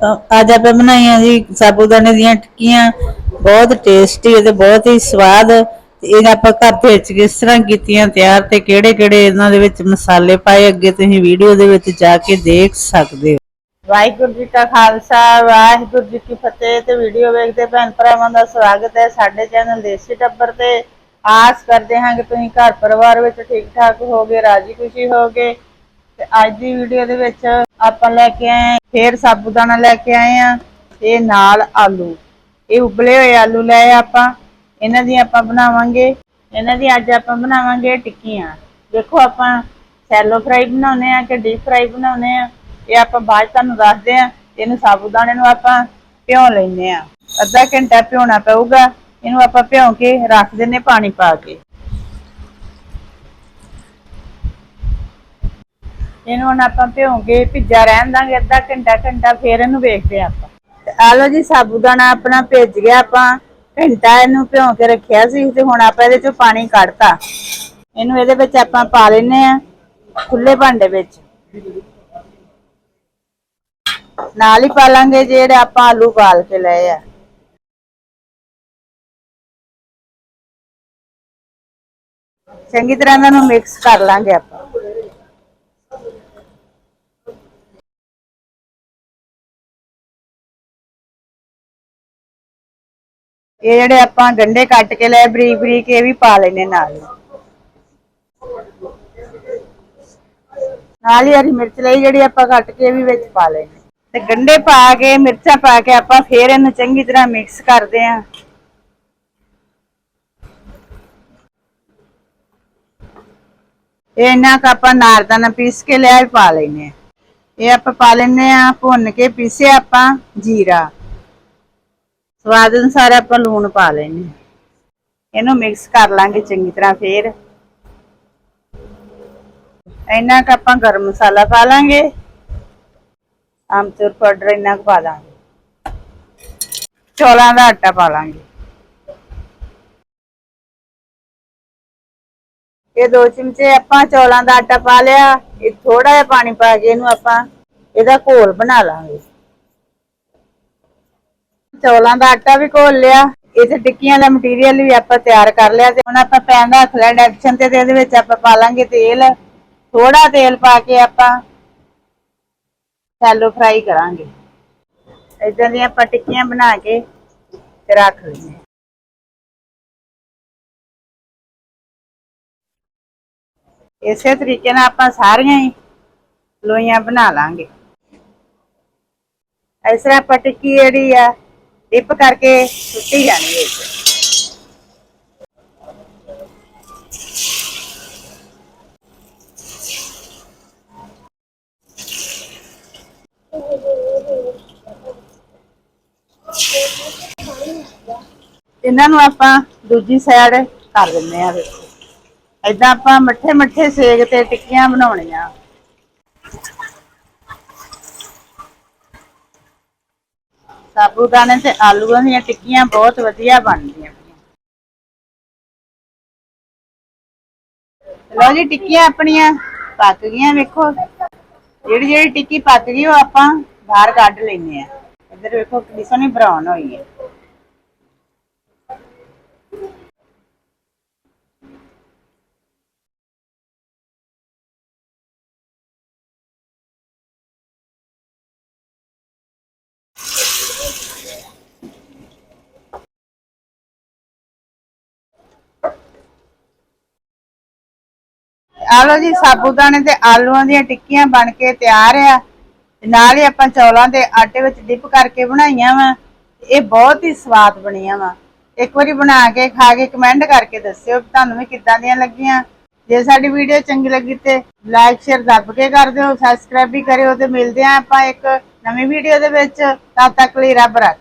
ਅੱਜ ਆਪਾਂ ਬਣਾਈਆਂ ਜੀ ਸਾਬੂਦਾਨੇ ਦੀਆਂ ਟਿੱਕੀਆਂ, ਬਹੁਤ ਟੇਸਟੀ ਅਤੇ ਬਹੁਤ ਹੀ ਸਵਾਦ। ਤੇ ਆਪਾਂ ਘਰ ਦੇ ਵਿੱਚ ਕਿਸ ਤਰ੍ਹਾਂ ਕੀਤੀਆਂ, ਤਿਆਰ ਤੇ ਕਿਹੜੇ ਕਿਹੜੇ ਇਹਨਾਂ ਦੇ ਵਿੱਚ ਮਸਾਲੇ ਪਾਏ, ਅੱਗੇ ਤੁਸੀਂ ਵੀਡੀਓ ਦੇ ਵਿੱਚ ਜਾ ਕੇ ਦੇਖ ਸਕਦੇ ਹੋ। ਵਾਹਿਗੁਰੂ ਜੀ ਕਾ ਖਾਲਸਾ, ਵਾਹਿਗੁਰੂ ਜੀ ਕੀ ਫਤਿਹ ਤੇ ਵੀਡੀਓ ਵੇਖਦੇ ਭੈਣ ਭਰਾਵਾਂ ਦਾ ਸਵਾਗਤ ਹੈ ਸਾਡੇ ਚੈਨਲ ਦੇਸੀ ਟੱਬਰ ਤੇ। ਆਸ ਕਰਦੇ ਹਾਂ ਕਿ ਤੁਸੀਂ ਘਰ ਪਰਿਵਾਰ ਵਿੱਚ ਠੀਕ ਠਾਕ ਹੋਗੇ ਰਾਜੀ ਖੁਸ਼ੀ ਹੋਗੇ ਤੇ ਅੱਜ ਦੀ ਵੀਡੀਓ ਦੇ ਵਿੱਚ ਆਪਾਂ ਲੈ ਕੇ ਆਏ ਹਾਂ, ਫੇਰ ਸਾਬੂਦਾਨਾ ਲੈ ਕੇ ਆਏ ਆ ਤੇ ਨਾਲ ਆਲੂ। ਇਹ ਉਬਲੇ ਹੋਏ ਆਲੂ ਲਏ ਆਪਾਂ, ਇਹਨਾਂ ਦੀ ਆਪਾਂ ਬਣਾਵਾਂਗੇ। ਇਹਨਾਂ ਦੀ ਅੱਜ ਆਪਾਂ ਬਣਾਵਾਂਗੇ ਟਿੱਕੀਆਂ। ਦੇਖੋ ਆਪਾਂ ਸੈਲੋ ਫਰਾਈ ਬਣਾਉਨੇ ਆ ਕਿ ਡੀਪ ਫਰਾਈ ਬਣਾਉਨੇ ਆ ਇਹ ਆਪਾਂ ਬਾਅਦ 'ਚ ਤੁਹਾਨੂੰ ਦੱਸਦੇ ਆ ਇਹਨੂੰ ਸਾਬੂਦਾਨੇ ਨੂੰ ਆਪਾਂ ਭਿਉਂ ਲੈਨੇ ਆ ਅੱਧਾ ਘੰਟਾ ਭਿਉਣਾ ਪਊਗਾ, ਇਹਨੂੰ ਆਪਾਂ ਭਿਉਂ ਕੇ ਰੱਖ ਦਿੰਨੇ ਪਾਣੀ ਪਾ ਕੇ। ਇਹਨੂੰ ਹੁਣ ਆਪਾਂ ਭਿਉਂ ਕੇ ਭਿੱਜਾ ਰਹਿਣ ਦਾਂਗੇ, ਅੱਧਾ ਘੰਟਾ ਘੰਟਾ ਫੇਰ ਇਹਨੂੰ ਵੇਖਦੇ ਹਾਂ ਆਪਾਂ। ਤੇ ਆ ਲਓ ਜੀ ਸਾਬੂਦਾਨਾ ਆਪਣਾ ਭਿੱਜ ਗਿਆ ਆਪਾਂ। ਘੰਟਾ ਇਹਨੂੰ ਭਿਉਂ ਕੇ ਰੱਖਿਆ ਸੀ ਤੇ ਹੁਣ ਆਪਾਂ ਇਹਦੇ ਚੋਂ ਪਾਣੀ ਕੱਢਤਾ। ਇਹਨੂੰ ਇਹਦੇ ਵਿੱਚ ਆਪਾਂ ਪਾ ਲੈਨੇ ਆ ਖੁੱਲੇ ਭਾਂਡੇ ਵਿੱਚ। ਨਾਲ ਹੀ ਪਾ ਲਾਂਗੇ ਜਿਹੜੇ ਆਪਾਂ ਆਲੂ ਉਬਾਲ ਕੇ ਲਏ ਆ। ਚੰਗੀ ਤਰ੍ਹਾਂ ਇਹਨਾਂ ਨੂੰ ਮਿਕਸ ਕਰ ਲਾਂਗੇ ਆਪਾਂ। ਇਹ ਜਿਹੜੇ ਆਪਾਂ ਗੰਡੇ ਕੱਟ ਕੇ ਲਏ ਬਰੀਕ ਬਰੀਕ ਇਹ ਵੀ ਪਾ ਲੈਨੇ ਨਾਲ। ਨਾਲ ਹੀ ਹਰੀ ਮਿਰਚ ਲਈ ਜਿਹੜੀ ਆਪਾਂ ਕੱਟ ਕੇ ਇਹ ਵੀ ਵਿੱਚ ਪਾ ਲੈਨੇ ਤੇ ਗੰਡੇ ਪਾ ਕੇ, ਮਿਰਚਾਂ ਪਾ ਕੇ ਆਪਾਂ ਫੇਰ ਇਹਨੂੰ ਚੰਗੀ ਤਰ੍ਹਾਂ ਮਿਕਸ ਕਰਦੇ ਆਂ ਇਹ ਇਹਨਾਂ ਆਪਾਂ ਨਾਰਦਾਨਾ ਪੀਸ ਕੇ ਲਿਆ ਪਾ ਲੈਨੇ ਆ ਇਹ ਆਪਾਂ ਪਾ ਲੈਨੇ ਆ ਭੁੰਨ ਕੇ ਪੀਸੇ ਆਪਾਂ ਜੀਰਾ। ਸਵਾਦ ਅਨੁਸਾਰ ਆਪਾਂ ਲੂਣ ਪਾ ਲੈਣੇ ਇਹਨੂੰ ਮਿਕਸ ਕਰ ਲਾਂਗੇ ਚੰਗੀ ਤਰ੍ਹਾਂ ਫੇਰ। ਇੰਨਾ ਕ ਆਪਾਂ ਗਰਮ ਮਸਾਲਾ ਪਾ ਲਾਂਗੇ। ਆਮਚੂਰ ਪਾਊਡਰ ਇੰਨਾ ਕੁ ਪਾ ਲਾਂਗੇ। ਚੌਲਾਂ ਦਾ ਆਟਾ ਪਾ ਲਾਂਗੇ। ਇਹ ਦੋ ਚਮਚੇ ਆਪਾਂ ਚੌਲਾਂ ਦਾ ਆਟਾ ਪਾ ਲਿਆ। ਇਹ ਥੋੜਾ ਜਿਹਾ ਪਾਣੀ ਪਾ ਕੇ ਇਹਨੂੰ ਆਪਾਂ ਇਹਦਾ ਘੋਲ ਬਣਾ ਲਾਂਗੇ। ਚੌਲਾਂ ਦਾ ਆਟਾ ਵੀ ਘੋਲ ਲਿਆ। ਇਥੇ ਟਿੱਕੀਆਂ ਦਾ ਮਟੀਰੀਅਲ ਵੀ ਆਪਾਂ ਤਿਆਰ ਕਰ ਲਿਆ ਤੇ ਹੁਣ ਆਪਾਂ ਪੈਨ ਰੱਖ ਲਿਆ ਡੈਕਸ਼ਨ ਤੇ ਤੇ ਇਹਦੇ ਵਿੱਚ ਆਪਾਂ ਪਾ ਲਾਂਗੇ ਤੇਲ। ਥੋੜਾ ਤੇਲ ਪਾ ਕੇ ਆਪਾਂ ਸੈਲੋ ਫਰਾਈ ਕਰਾਂਗੇ। ਇਦਾਂ ਦੀਆਂ ਆਪਾਂ ਟਿੱਕੀਆਂ ਬਣਾ ਕੇ ਤੇ ਰੱਖ ਲਈਏ ਇਸੇ ਤਰੀਕੇ ਨਾਲ ਆਪਾਂ ਸਾਰੀਆਂ ਹੀ ਲੋਈਆਂ ਬਣਾ ਲਾਂਗੇ। ਇਸ ਤਰ੍ਹਾਂ ਪਟਕੀ ਜਿਹੜੀ ਆ ਡਿਪ ਕਰਕੇ ਸੁੱਟੀ ਜਾਣੀ ਹੈ ਇਹ ਇਹਨਾਂ ਨੂੰ ਆਪਾਂ ਦੂਜੀ ਸਾਈਡ ਕਰ ਦਿੰਦੇ ਆ ਵੇਖੋ ਏਦਾਂ ਆਪਾਂ ਮੱਠੇ ਮੱਠੇ ਸੇਕ ਤੇ ਟਿੱਕੀਆਂ ਬਣਾਉਣੀਆਂ। ਸਾਬੂਦਾਨੇ ਤੇ ਆਲੂਆਂ ਦੀਆਂ ਟਿੱਕੀਆਂ ਬਹੁਤ ਵਧੀਆ ਬਣਦੀਆਂ। ਲਓ ਜੀ ਟਿੱਕੀਆਂ ਆਪਣੀਆਂ ਪੱਕ ਗਈਆਂ ਵੇਖੋ। ਜਿਹੜੀ ਜਿਹੜੀ ਟਿੱਕੀ ਪੱਕ ਗਈ ਉਹ ਆਪਾਂ ਬਾਹਰ ਕੱਢ ਲੈਨੇ ਆ ਇੱਧਰ ਵੇਖੋ ਕਿੰਨੀ ਸੋਹਣੀ ਬਰਾਊਨ ਹੋਈ ਹੈ। ਆ ਲਓ ਜੀ ਸਾਬੂਦਾਨੇ ਤੇ ਆਲੂਆਂ ਦੀਆਂ ਟਿੱਕੀਆਂ ਬਣ ਕੇ ਤਿਆਰ ਆ। ਨਾਲ ਹੀ ਆਪਾਂ ਚੌਲਾਂ ਦੇ ਆਟੇ ਵਿੱਚ ਡਿਪ ਕਰਕੇ ਬਣਾਈਆਂ ਵਾ। ਇਹ ਬਹੁਤ ਹੀ ਸਵਾਦ ਬਣੀਆਂ ਵਾ। ਇੱਕ ਵਾਰੀ ਬਣਾ ਕੇ, ਖਾ ਕੇ ਕਮੈਂਟ ਕਰਕੇ ਦੱਸਿਓ ਤੁਹਾਨੂੰ ਵੀ ਕਿੱਦਾਂ ਦੀਆਂ ਲੱਗੀਆਂ। ਜੇ ਸਾਡੀ ਵੀਡੀਓ ਚੰਗੀ ਲੱਗੀ ਤੇ ਲਾਈਕ ਸ਼ੇਅਰ ਦੱਬ ਕੇ ਕਰ ਦਿਓ ਸਬਸਕ੍ਰਾਈਬ ਵੀ ਕਰਿਓ ਤੇ ਮਿਲਦੇ ਆਂ ਆਪਾਂ ਇੱਕ ਨਵੀਂ ਵੀਡੀਓ ਦੇ ਵਿੱਚ। ਤਦ ਤੱਕ ਲਈ ਰੱਬ ਰੱਖ।